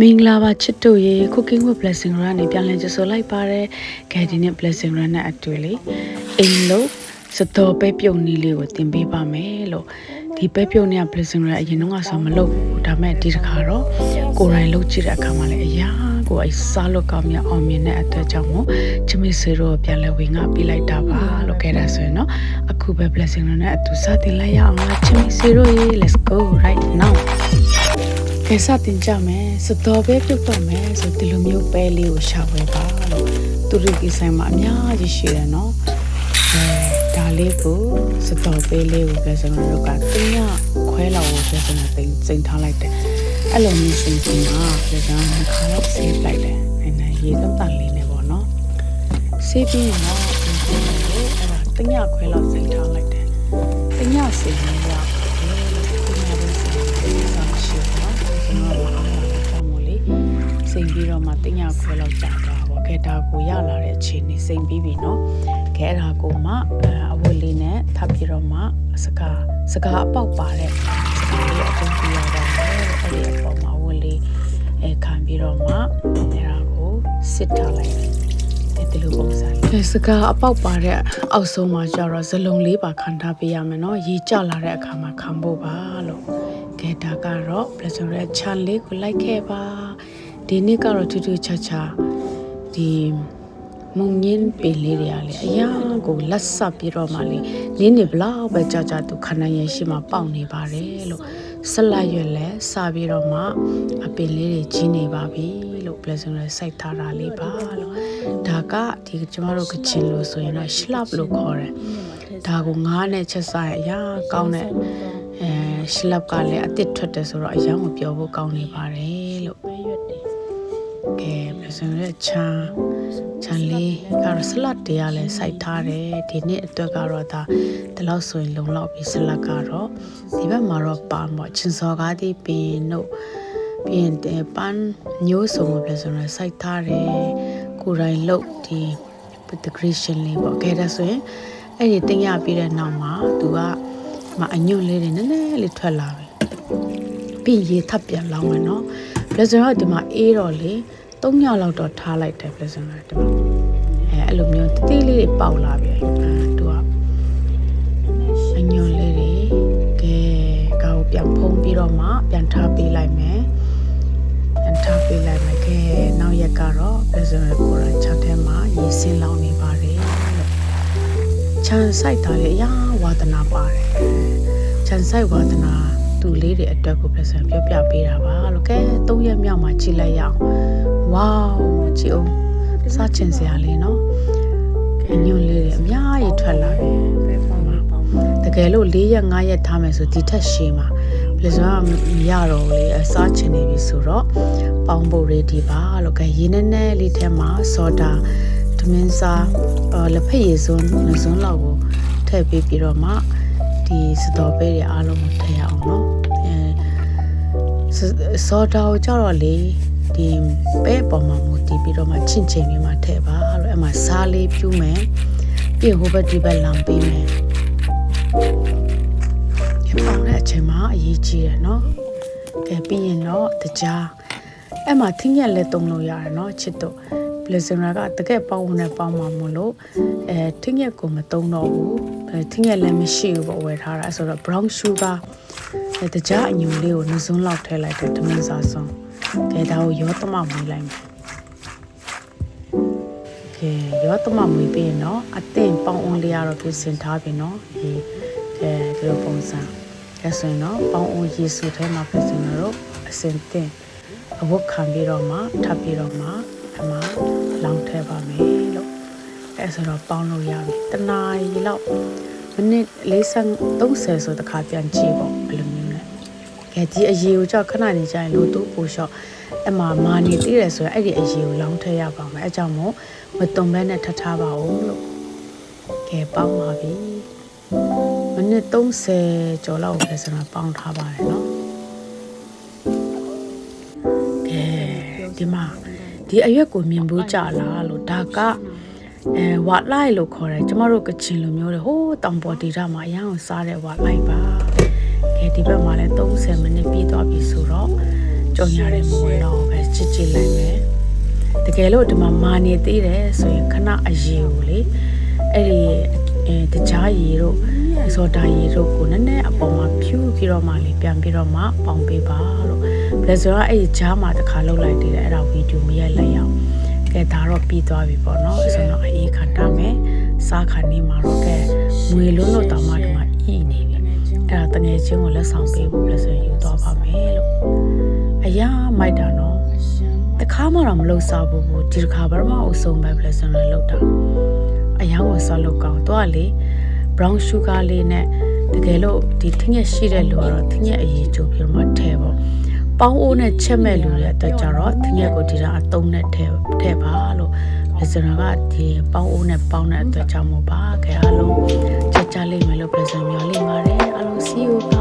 မင်္ဂလာပါချစ်တို့ရေ cooking with blessing run နဲ့ပြန်လည်ကြိုဆိုလိုက်ပါတယ်ဂယ်ဒီနဲ့ blessing run နဲ့အတူလေးအိမ်လို့စတော်ပဲပြုံနည်းလေးကိုတင်ပေးပါမယ်လို့ဒီပဲပြုံနေက blessing run အရင်တော့ဆိုမလုပ်ဘူးဒါပေမဲ့ဒီတစ်ခါတော့ကိုယ်တိုင်လုပ်ကြည့်တဲ့အခါမှာလည်းအရာကိုအစားလို့ကောင်းမြတ်အောင်မြင်တဲ့အတွက်ကြောင့်မို့ချမစ်ဆွေတို့ပြန်လဲဝင်ငါပြလိုက်တာပါလို့ခဲ့တာဆိုရင်တော့အခုပဲ blessing run နဲ့အတူစတင်လိုက်ရအောင်လားချမစ်ဆွေတို့ရေ let's go right now ကဲစတင်ကြမယ်စတော်ပဲပြုတ်တော့မယ်ဆိုဒီလိုမျိုးပဲလေးကိုရှာဝယ်ပါလို့သူတို့ဒီဆိုင်မှာအများကြီးရှိတယ်နော်အဲဒါလေးကိုစတော်ပဲလေးကိုပဲဆိုတော့ကတင်းရခွဲလောက်ကိုပဲဆိုတော့တင်စိန်ထားလိုက်တယ်အဲ့လိုမျိုးစိန်စိန်မှာပဲဆိုတော့ခါတော့ဆေးလိုက်တယ်အဲ့ဒါရေတော့တန်လေးနဲ့ပေါ့နော်ဆေးပြီးတော့အဲ့ဒါတင်းရခွဲလောက်စိန်ထားလိုက်တယ်တင်းရစိန်လေး ခွဲလောက်ကြာသွားပါခဲဒါကိုရလာတဲ့အခြေအနေစိန်ပြီးပြီเนาะခဲအဲ့ဒါကိုမှအဝတ်လေးနဲ့ထပ်ပြီးတော့မှစကားစကားအပေါက်ပါတဲ့စကားလေးအသုံးပြရတော့တယ်အဲ့ဒီအပေါ်မှာဝတ်လေးအဲခံပြီးတော့မှအဲ့ဒါကိုစစ်ထားလိုက်တယ်ဒီလိုပုံစံလေးစကားအပေါက်ပါတဲ့အောက်ဆုံးမှာကျတော့ဇလုံးလေးပါခံထားပေးရမယ်เนาะရေကျလာတဲ့အခါမှာခံဖို့ပါလို့ကဲဒါကတော့ pleasure ရဲ့ channel လေးကို like ခဲ့ပါ ဒီနေ့ကတော့ထူးထူးခြားခြားဒီမုံငင်းပင်လေးတွေကလည်းအရာကိုလက်ဆက်ပြီးတော့မှလေနင်းနေဘလောက်ပဲကြာကြာသူခဏရရှိမှပေါက်နေပါတယ်လို့ဆက်လက်ရွက်လဲစပြီးတော့မှအပင်လေးတွေကြီးနေပါပြီလို့ blessing လဲစိုက်ထားတာလေးပါလို့ဒါကဒီကျမတို့ကချင်လို့ဆိုရင်တော့ shlap လို့ခေါ်တယ်ဒါကိုငားနဲ့ချက်စားအရာကောင်းတဲ့အဲ shlap ကလည်းအစ်စ်ထွက်တယ်ဆိုတော့အရာကိုပြောဖို့ကောင်းနေပါတယ်လို့ ကဲပစံရဲ့ချာချန်လေးကတော့ဆလတ်တရားလဲစိုက်ထားတယ်ဒီနေ့အတွက်ကတော့ဒါဒီလောက်ဆိုရင်လုံလောက်ပြီဆလတ်ကတော့ဒီဘက်မှာတော့ပါမော့ချင်းစော်ကားဒီပင်တို့ပြင်တဲ့ပန်းမျိုးစုံကိုပြဆိုတော့စိုက်ထားတယ်ကိုယ်တိုင်လုတ်ဒီ integration လေးပေါ့ကဲဒါဆိုရင်အဲ့ဒီတင်ရပြီးတဲ့နောက်မှာသူကမအညွန့်လေးတွေနည်းနည်းလေးထွက်လာပြီပြီးရေထပ်ပြန်လောင်းမယ်နော် pleasure ကဒီမှာအေးတော့လေ 3ညလောက်တော့ထားလိုက်တယ် pleasure ကဒီမှာအဲအဲ့လိုမျိုးတိတိလေးတွေပေါက်လာပြီအဲသူကအညွန်လေးတွေကဲကောက်ပြန်ဖုံးပြီးတော့မှပြန်ထားပေးလိုက်မယ်ပြန်ထားပေးလိုက်မယ်ကဲနောက်ရက်ကတော့ pleasure ကိုရချက်ထဲမှာရေစင်းလောင်းနေပါတယ်လို့ချန်ဆိုင်တာလေအရာဝါသနာပါတယ်ချန်ဆိုင်ဝါသနာ သူလေးတွေအတွက်ကိုပြန်ဆန်ပြောပြပေးတာပါလို့ကဲ၃ရက်မြောက်မှာကြည့်လိုက်ရအောင်ဝေါကြည့်အောင်စားချင်စရာလေးနော်အညွန့်လေးတွေအများကြီးထွက်လာပြီတကယ်လို့၄ရက်၅ရက်ထားမယ်ဆိုဒီထက်ရှည်မှာဘယ်လိုမှမရတော့ဘူးလေအစားချင်နေပြီဆိုတော့ပေါင်းဖို့ ready ပါလို့ကဲရင်းနဲ့နဲ့လေးထဲမှာဆော်ဒါဒမင်းစားလက်ဖက်ရည်စွန်းနှစွန်းလောက်ကိုထည့်ပေးပြီးတော့မှ ဒီစတော်ပဲတွေအားလုံးကိုထည့်ရအောင်နော်အဲဆော်ဒါကိုကြတော့လေဒီပဲပေါ်မှာမူတည်ပြီးတော့မှချင့်ချိန်ပြီးမှထည့်ပါလို့အမှစားလေးပြူးမယ်ပြီးဟိုဘက်ဒီဘက်လမ်းပေးမယ်ဒီပေါင်းတဲ့အချိန်မှာအရေးကြီးတယ်နော်ကဲပြီးရင်တော့တကြားအဲ့မှာထင်းရက်လက်သုံးလို့ရတယ်နော်ချစ်တော့ blazer ကတကယ်ပေါင်းနဲ့ပေါင်းမှာမလို့အဲထင်းရက်ကိုမသုံးတော့ဘူးထင်းရက်လည်းမရှိဘူးပေါ့ဝယ်ထားတာဆိုတော့ brown sugar အဲတကြားအညူလေးကိုနှစုံးလောက်ထည့်လိုက်တဲ့တမင်စားဆုံးကဲဒါကိုရောသမမွေးလိုက်မယ်ကဲရောသမမွေးပြီးရင်တော့အသင့်ပေါင်းအောင်လေးရတော့ပြင်ဆင်ထားပြီနော်ဒီကဲဒီလိုပုံစံကဲဆိုရင်တော့ပေါင်းအောင်ရေစုထဲမှာပြင်ဆင်တော့အစင်တင်အဝတ်ခံပြီးတော့မှထပ်ပြီးတော့မှအမ လောင်းထဲပါမယ်လို့အဲဆိုတော့ပေါင်းလို့ရပြီတနာရီလောက်မိနစ်40 30ဆိုတခါပြန်ကြည့်ပေါ့ဘယ်လိုမျိုးလဲကဲဒီအရေကိုကြောက်ခဏနေကြရင်လို့သူ့ပိုလျှော့အမမာနေသေးတယ်ဆိုရင်အဲ့ဒီအရေကိုလောင်းထည့်ရပါမယ်အဲကြောင့်မို့မတုံဘဲနဲ့ထပ်ထားပါဦးလို့ကဲပေါင်းပါပြီမိနစ်30ကျော်လောက်ပဲဆိုတော့ပေါင်းထားပါတယ်နော်ကဲဒီမှာ ဒီအရွက်ကိုမြင်ဘူးကြလားလို့ဒါကအဲဝါလိုက်လို့ခေါ်တယ်ကျမတို့ကချင်လိုမျိုးတွေဟိုးတောင်ပေါ်ဒေတာမှာအရန်စားတဲ့ဝါလိုက်ပါကဲဒီဘက်မှာလည်း30မိနစ်ပြီးသွားပြီဆိုတော့ကြော်ညာတယ်မို့တော့ပဲချစ်ချစ်လိုက်မယ်တကယ်လို့ဒီမှာမာနေသေးတယ်ဆိုရင်ခဏအရေကိုလေအဲ့ဒီအဲတကြားရေတို့ စောတာရေတို့ကိုနည်းနည်းအပေါ်မှာဖြူပြီးတော့မှလေပြန်ပြီးတော့မှပေါင်ပေးပါလို့ဘယ်ဆိုတော့အဲ့ဒီကြားမှာတစ်ခါလောက်လိုက်သေးတယ်အဲ့ဒါဗီဒီယိုမရိုက်လိုက်ရအောင်ကဲဒါတော့ပြီးသွားပြီပေါ့နော်ဆိုတော့အေးခါတာမယ်စားခါနေမှာတော့ကဲငွေလုံးလို့တောင်မှဒီမှာဤနေပြီအဲ့ဒါတငယ်ချင်းကိုလက်ဆောင်ပေးဖို့လည်းဆိုယူသွားပါမယ်လို့အရာမိုက်တာနော်တခါမှတော့မလုပ်စားဘူးဘူးဒီတစ်ခါဘာမှအဆုံးပဲပလက်စံလည်းလောက်တာအရာကိုစားလို့ကောင်းတော့လေ brown sugar လေးနဲ့တကယ်လို့ဒီထင်းရက်ရှိတဲ့လူကတော့ထင်းရက်အရေးချိုးပြီးတော့မှထည့်ပေါ့ပေါင်းအိုးနဲ့ချက်မဲ့လူတွေအတွက်ကြတော့ထင်းရက်ကိုဒီကအတုံးနဲ့ထည့်ထည့်ပါလို့လက်စံကဒီပေါင်းအိုးနဲ့ပေါင်းတဲ့အတွက်ကြောင့်မို့ပါခဲအားလုံးချက်ကြလိမ့်မယ်လို့ပြန်စံမျှော်လင့်ပါတယ်အားလုံး see you